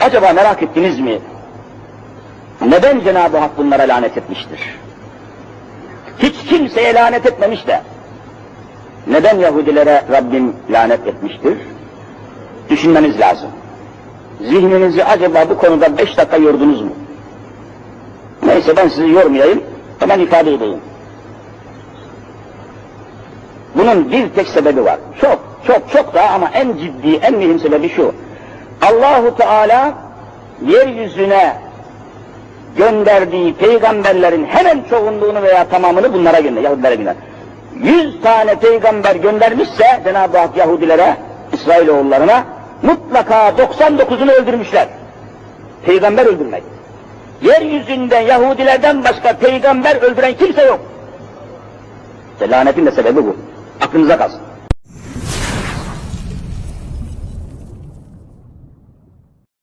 Acaba merak ettiniz mi? Neden Cenab-ı Hak bunlara lanet etmiştir? Hiç kimseye lanet etmemiş de. Neden Yahudilere Rabbim lanet etmiştir? Düşünmeniz lazım. Zihninizi acaba bu konuda beş dakika yordunuz mu? Neyse ben sizi yormayayım, hemen ifade edeyim. Bunun bir tek sebebi var. Çok, çok, çok daha ama en ciddi, en mühim sebebi şu. Allahu Teala yeryüzüne gönderdiği peygamberlerin hemen çoğunluğunu veya tamamını bunlara gönder, Yahudilere gönder. Yüz tane peygamber göndermişse Cenab-ı Hak Yahudilere, İsrailoğullarına mutlaka 99'unu öldürmüşler. Peygamber öldürmek. Yeryüzünde Yahudilerden başka peygamber öldüren kimse yok. İşte lanetin de sebebi bu. Aklınıza kalsın.